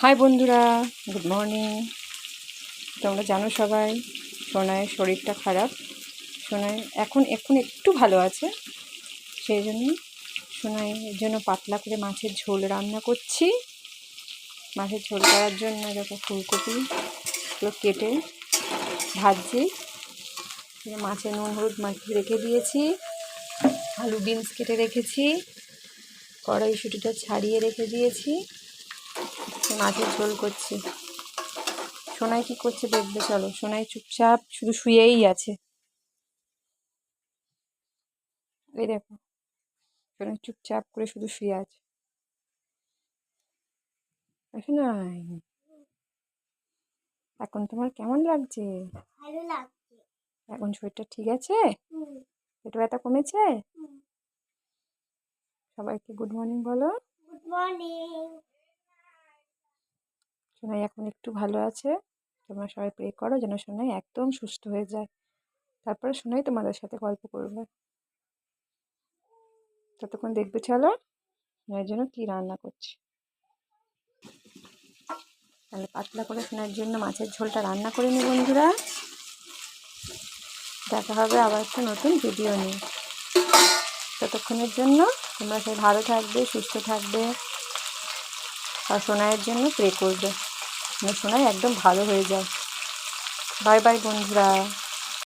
High বন্ধুরা, good morning. তোমরা জানো সবাই সোনায়ের শরীরটা খারাপ। সোনায় এখন এখন একটু ভালো আছে। সেই জন্য সোনাইয়ের জন্য পাতলা করে মাছের ঝোল রান্না করছি। মাছের ঝোল করার জন্য দেখো ফুলকপিগুলো কেটে ভাজছি। মাছে নুন, হলুদ মাখিয়ে রেখে দিয়েছি। আলু, বিনস কেটে রেখেছি। কড়াইশুটিটা ছাড়িয়ে রেখে দিয়েছি। মাছের ঝোল করছি। সোনাই কি করছে দেখবে চলো। সোনাই চুপচাপ শুধু শুয়েই আছে। এই দেখো সোনাই চুপচাপ করে শুধু শুয়ে আছে। সোনাই এখন তোমার কেমন লাগছে? ভালো লাগছে। এখন শরীরটা ঠিক আছে? পেট ব্যথা কমেছে? সবাইকে গুড মর্নিং বলো। Good morning. সোনাই এখন একটু ভালো আছে। তোমরা সবাই প্রে করো যেন সোনাই একদম সুস্থ হয়ে যায়। তারপরে সোনাই তোমাদের সাথে গল্প করবে। ততক্ষণ দেখবে চলো সোনার জন্য কি রান্না করছি। তাহলে পাতলা করে সোনার জন্য মাছের ঝোলটা রান্না করে নি বন্ধুরা। দেখা হবে আবার একটা নতুন ভিডিও নিয়ে। ততক্ষণের জন্য তোমরা সবাই ভালো থাকবে, সুস্থ থাকবে। আর সোনাইয়ের জন্য প্রে করবে। সোনাই একদম ভালো হয়ে যায়। বাই বাই বন্ধুরা।